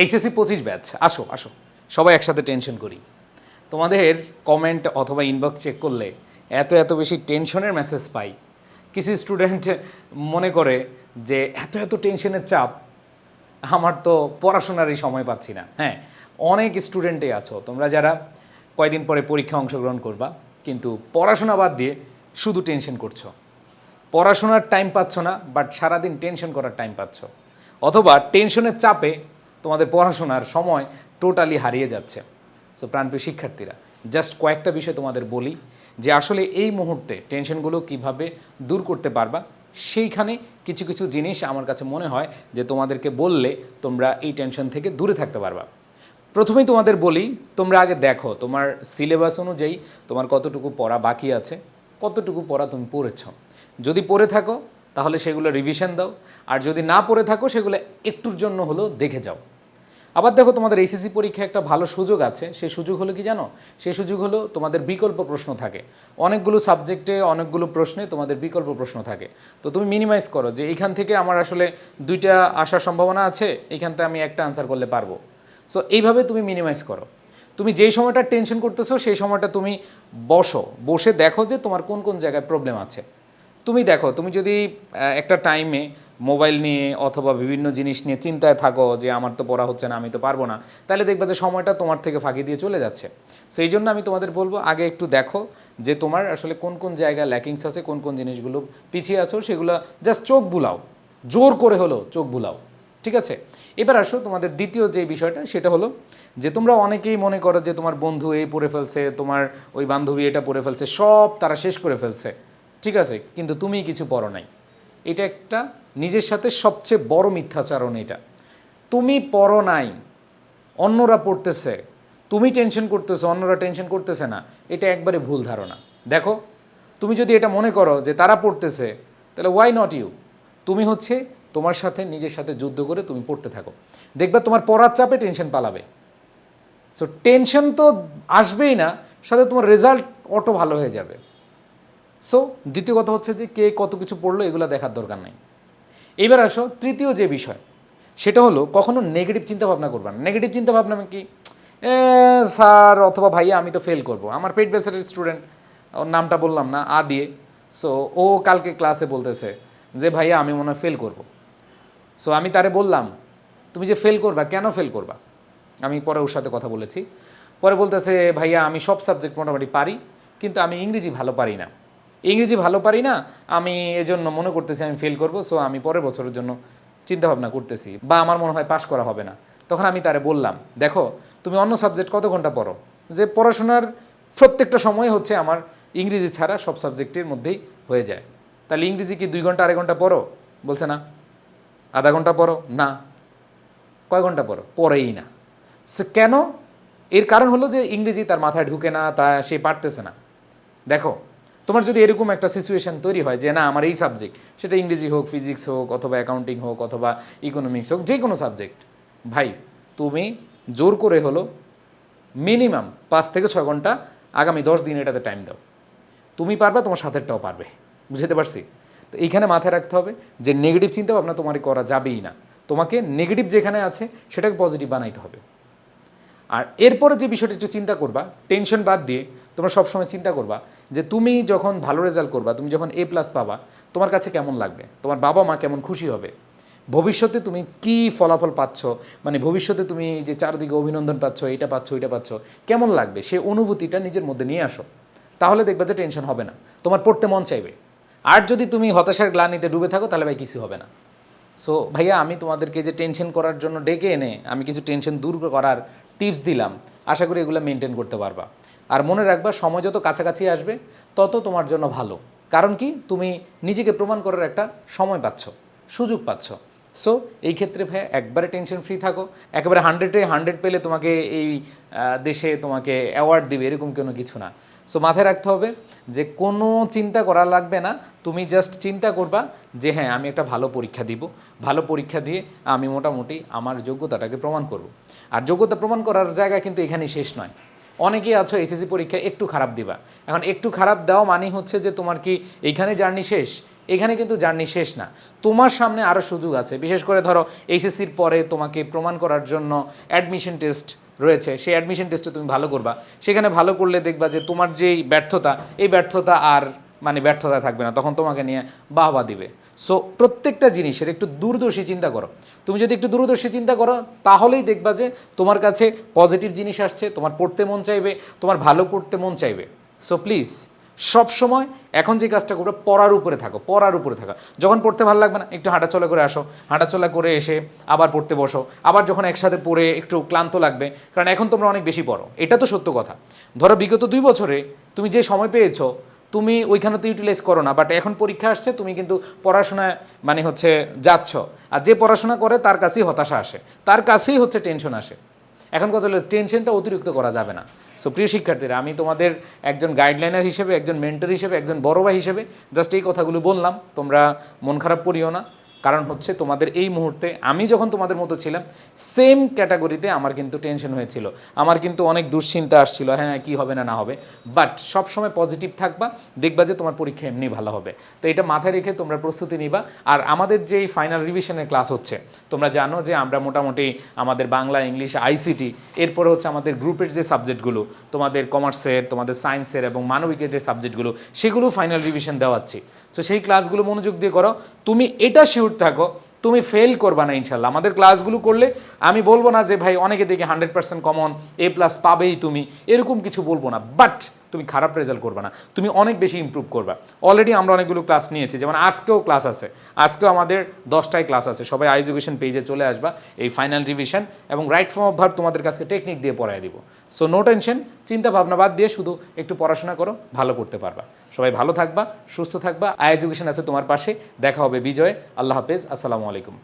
HSC পঁচিশ batch আসো আসো। সবাই একসাথে টেনশন করি। তোমাদের কমেন্ট অথবা ইনবক্স চেক করলে এত এত বেশি টেনশনের মেসেজ পাই। কিছু স্টুডেন্ট মনে করে যে, এত এত টেনশনের চাপ, আমার তো পড়াশোনারই সময় পাচ্ছি না। হ্যাঁ অনেক স্টুডেন্টই আছো। তোমরা যারা কয়দিন পরে পরীক্ষা অংশগ্রহণ করবা, কিন্তু পড়াশোনা বাদ দিয়ে শুধু টেনশন করছ। পড়াশোনার টাইম পাচ্ছ না বাট সারাদিন টেনশন করার টাইম পাচ্ছ। অথবা টেনশনের চাপে তোমাদের পড়াশোনার সময় টোটালি হারিয়ে যাচ্ছে। সো প্রাণপ্রিয় শিক্ষার্থীরা জাস্ট কয়েকটা বিষয় তোমাদের বলি যে আসলে এই মুহূর্তে টেনশনগুলো কীভাবে দূর করতে পারবা, সেইখানে কিছু কিছু জিনিস আমার কাছে মনে হয় যে তোমাদেরকে বললে তোমরা এই টেনশন থেকে দূরে থাকতে পারবা। প্রথমেই তোমাদের বলি, তোমরা আগে দেখো তোমার সিলেবাস অনুযায়ী তোমার কতটুকু পড়া বাকি আছে, কতটুকু পড়া তুমি পড়েছ। যদি পড়ে থাকো, তাহলে সেগুলো রিভিশন দাও, আর যদি না পড়ে থাকো, সেগুলো একটুর জন্য হলেও দেখে যাও। আবার দেখো তোমাদের এইচএসসি পরীক্ষায় একটা ভালো সুযোগ আছে। সেই সুযোগ হলো কি জানো? সেই সুযোগ হলো তোমাদের বিকল্প প্রশ্ন থাকে। অনেকগুলো সাবজেক্টে অনেকগুলো প্রশ্নে তোমাদের বিকল্প প্রশ্ন থাকে। তো তুমি মিনিমাইজ করো যে এইখান থেকে আমার আসলে দুইটা আসার সম্ভাবনা আছে এইখান থেকে আমি একটা আনসার করলে পারব। সো এইভাবে তুমি মিনিমাইজ করো। তুমি যেই সময়টা টেনশন করতেছো, সেই সময়টা তুমি বসো। বসে দেখো যে তোমার কোন কোন জায়গায় প্রবলেম আছে। তুমি দেখো, তুমি যদি একটা টাইমে মোবাইল নিয়ে অথবা বিভিন্ন জিনিস নিয়ে চিন্তায় থাকো যে আমার তো পড়া হচ্ছে না, আমি তো পারব না, তাহলে দেখবে যে সময়টা তোমার থেকে ফাঁকি দিয়ে চলে যাচ্ছে। সো এই জন্য আমি তোমাদের বলব, আগে একটু দেখো যে তোমার আসলে কোন কোন জায়গায় ল্যাকিংস আছে, কোন কোন জিনিসগুলো পিছিয়ে আছো, সেগুলো জাস্ট চোখ বুলাও, জোর করে হলো চোখ বুলাও, ঠিক আছে? এবার আসো তোমাদের দ্বিতীয় যে বিষয়টা, সেটা হলো যে তোমরা অনেকেই মনে করো যে তোমার বন্ধু এই পড়ে ফেলছে, তোমার ওই বান্ধবী এটা পড়ে ফেলছে, সব তারা শেষ করে ফেলছে। ঠিক আছে, কিন্তু তুমি কিছু পড়ো নাই। এটা একটা নিজের সাথে সবচেয়ে বড় মিথ্যাচারণ এটা। তুমি পড়ো নাই, অন্যরা পড়তেছে, তুমি টেনশন করতেছো, অন্যরা টেনশন করতেছে না, এটা একবারে ভুল ধারণা। দেখো, তুমি যদি এটা মনে করো যে তারা পড়তেছে, তাহলে ওয়াই নট ইউ তুমি হচ্ছে তোমার সাথে, নিজের সাথে যুদ্ধ করে তুমি পড়তে থাকো। দেখবা তোমার পড়ার চাপে টেনশন পালাবে। সো টেনশন তো আসবেই না, সাথে তোমার রেজাল্ট অটো ভালো হয়ে যাবে। সো দ্বিতীয় কথা হচ্ছে যে কে কত কিছু পড়ল, এগুলো দেখার দরকার নাই। এবার আসো তৃতীয় যে বিষয়, সেটা হলো কখনো নেগেটিভ চিন্তা ভাবনা করবা না। নেগেটিভ চিন্তা ভাবনা মানে কি? স্যার অথবা ভাইয়া, আমি তো ফেল করব। আমার পেট বেসারের স্টুডেন্ট ওর নামটা বললাম না আ দিয়ে সো ও কালকে ক্লাসে বলতেছে যে, ভাইয়া, আমি মনে হয় ফেল করব। সো আমি তারে বললাম, তুমি যে ফেল করবা, কেন ফেল করবা? আমি পরে ওর সাথে কথা বলেছি। পরে বলতেছে, ভাইয়া, আমি সব সাবজেক্ট মোটামুটি পারি, কিন্তু আমি ইংরেজি ভালো পারি না। ইংরেজি ভালো পারি না, আমি এজন্য মনে করতেছি আমি ফেল করব সো আমি পরের বছরের জন্য চিন্তা ভাবনা করতেছি বা আমার মনে হয় পাশ করা হবে না। তখন আমি তারে বললাম, দেখো, তুমি অন্য সাবজেক্ট কত ঘণ্টা পড়ো? যে পড়াশোনার প্রত্যেকটা সময় হচ্ছে আমার ইংরেজি ছাড়া সব সাবজেক্টের মধ্যেই হয়ে যায়। তাহলে ইংরেজি কি দুই ঘণ্টা, আড়াই ঘণ্টা পড়ো? বলছে না। আধা ঘণ্টা পড়ো? না। কয় ঘণ্টা পড়ো? পড়েই না। সে কেন? এর কারণ হলো যে ইংরেজি তার মাথায় ঢুকে না, তা সে পারতেছে না। দেখো তোমার যদি এরকম একটা সিচুয়েশন তৈরি হয় যে, না, আমার এই সাবজেক্ট সেটা ইংরেজি হোক ফিজিক্স হোক, অথবা অ্যাকাউন্টিং হোক, অথবা ইকোনমিক্স হোক, যে কোনো সাবজেক্ট ভাই, তুমি জোর করে হলো মিনিমাম পাঁচ থেকে ছয় ঘণ্টা, আগামী দশ দিন এটাতে টাইম দাও। তুমি পারবা, তোমার সাথেরটাও পারবে। বুঝতে পারছি? তো এইখানে মাথায় রাখতে হবে যে নেগেটিভ চিন্তা ভাবনা তোমার করা যাবেই না। তোমাকে নেগেটিভ যেখানে আছে, সেটাকে পজিটিভ বানাইতে হবে। আর এরপরে যে বিষয়টা একটু চিন্তা করবা টেনশন বাদ দিয়ে তোমরা সবসময় চিন্তা করবা যে তুমি যখন ভালো রেজাল্ট করবা, তুমি যখন এ প্লাস পাবা, তোমার কাছে কেমন লাগবে? তোমার বাবা মা কেমন খুশি হবে? ভবিষ্যতে তুমি কি ফলাফল পাচ্ছ? মানে ভবিষ্যতে তুমি যে চারদিকে অভিনন্দন পাচ্ছ, এটা পাচ্ছ এটা পাচ্ছ, কেমন লাগবে? সে অনুভূতিটা নিজের মধ্যে নিয়ে আসো। তাহলে দেখবে যে টেনশন হবে না। তোমার পড়তে মন চাইবে। আর যদি তুমি হতাশার গ্লানিতে ডুবে থাকো, তাহলে ভাই কিছু হবে না। সো ভাইয়া, আমি তোমাদেরকে যে টেনশন করার জন্য ডেকে এনে আমি কিছু টেনশন দূর করার টিপস দিলাম। আশা করি এগুলো মেনটেন করতে পারবা। আর মনে রাখবা, সময় যত কাছাকাছি আসবে, তত তোমার জন্য ভালো। কারণ কি? তুমি নিজেকে প্রমাণ করার একটা সময় পাচ্ছ, সুযোগ পাচ্ছ। সো এই ক্ষেত্রে ভাই একবারে টেনশন ফ্রি থাকো। একেবারে হান্ড্রেডে হান্ড্রেড পেলে তোমাকে এই দেশে তোমাকে অ্যাওয়ার্ড দিবে, এরকম কোনো কিছু না। সো মাথায় রাখতে হবে যে কোনো চিন্তা করা লাগবে না। তুমি জাস্ট চিন্তা করবা যে হ্যাঁ আমি একটা ভালো পরীক্ষা দিব। ভালো পরীক্ষা দিয়ে আমি মোটামুটি আমার যোগ্যতাটাকে প্রমাণ করব। আর যোগ্যতা প্রমাণ করার জায়গা কিন্তু এখানেই শেষ নয়। অনেকেই আছো এইচএসি পরীক্ষায় একটু খারাপ দিবা। এখন একটু খারাপ দেওয়া মানে হচ্ছে যে তোমার কি এইখানে জার্নি শেষ? এখানে কিন্তু জার্নি শেষ না। তোমার সামনে আরও সুযোগ আছে। বিশেষ করে ধরো এইচএসসির পরে তোমাকে প্রমাণ করার জন্য অ্যাডমিশন টেস্ট রয়েছে। সেই অ্যাডমিশন টেস্টে তুমি ভালো করবা। সেখানে ভালো করলে দেখবা যে তোমার যেই ব্যর্থতা, এই ব্যর্থতা আর মানে ব্যর্থতা থাকবে না, তখন তোমাকে নিয়ে বাহবা দিবে। সো প্রত্যেকটা জিনিসের একটু দূরদর্শী চিন্তা করো। তুমি যদি একটু দূরদর্শী চিন্তা করো, তাহলেই দেখবা যে তোমার কাছে পজিটিভ জিনিস আসছে, তোমার পড়তে মন চাইবে, তোমার ভালো করতে মন চাইবে। সো প্লিজ সব সময় এখন যে কাজটা করবে, পড়ার উপরে থাকো, পড়ার উপরে থাকো। যখন পড়তে ভালো লাগবে না, একটু হাঁটাচলা করে আসো, হাঁটাচলা করে এসে আবার পড়তে বসো, আবার যখন একসাথে পড়ে একটু ক্লান্ত লাগবে, কারণ এখন তোমরা অনেক বেশি পড়ো। এটা তো সত্য কথা। ধরো বিগত দুই বছরে তুমি যে সময় পেয়েছ তুমি ওইখানে তো ইউটিলাইজ করো না বাট এখন পরীক্ষা আসছে, তুমি কিন্তু পড়াশোনায় মানে হচ্ছে যাচ্ছ। আর যে পড়াশোনা করে তার কাছেই হতাশা আসে, তার কাছেই হচ্ছে টেনশন আসে। এখন কথা হলো টেনশনটা অতিরিক্ত করা যাবে না। সো প্রিয় শিক্ষার্থীরা, আমি তোমাদের একজন গাইডলাইনার হিসেবে, একজন মেন্টর হিসেবে, একজন বড় ভাই হিসেবে জাস্ট এই কথাগুলো বললাম। তোমরা মন খারাপ করিও না। কারণ হচ্ছে তোমাদের এই মুহূর্তে আমি যখন তোমাদের মতো ছিলাম সেম ক্যাটাগরিতে আমার কিন্তু টেনশন হয়েছিল। আমার কিন্তু অনেক দুশ্চিন্তা আসছিল হ্যাঁ কি হবে না না হবে। বাট সবসময় পজিটিভ থাকবা, দেখবা যে তোমার পরীক্ষা এমনি ভালো হবে। তো এটা মাথায় রেখে তোমরা প্রস্তুতি নিবা। আর আমাদের যেই ফাইনাল রিভিশনের ক্লাস হচ্ছে, তোমরা জানো যে আমরা মোটামুটি আমাদের বাংলা, ইংলিশ আইসিটি এরপরে হচ্ছে আমাদের গ্রুপের যে সাবজেক্টগুলো তোমাদের কমার্সের তোমাদের সায়েন্সের এবং মানবিকের যে সাবজেক্টগুলো সেগুলো ফাইনাল রিভিশন দেওয়াচ্ছি তো সেই ক্লাসগুলো মনোযোগ দিয়ে করো। তুমি এটা শিওর থাকো, তুমি ফেল করবা না ইনশাল্লাহ। আমাদের ক্লাসগুলো করলে আমি বলব না যে, ভাই, অনেকে দেখে hundred percent common A plus পাবেই তুমি। এরকম কিছু বলব না। বাট তুমি খারাপ রেজাল্ট করবে না। তুমি অনেক বেশি ইমপ্রুভ করবা। অলরেডি আমরা অনেকগুলো ক্লাস নিয়েছি, যেমন আজকেও ক্লাস আছে। আজকেও আমাদের দশটায় ক্লাস আছে। সবাই আই এডুকেশন পেজে চলে আসবা, এই ফাইনাল রিভিশন এবং রাইট ফর্ম অফ ভার্ব তোমাদের কাছে টেকনিক দিয়ে পড়াই দিব। সো নো টেনশন চিন্তা ভাবনা বাদ দিয়ে শুধু একটু পড়াশোনা করো, ভালো করতে পারবা। সবাই ভালো থাকবা, সুস্থ থাকবা। আই এডুকেশন আছে তোমার পাশে। দেখা হবে বিজয়। আল্লাহ হাফেজ। আসসালামু আলাইকুম।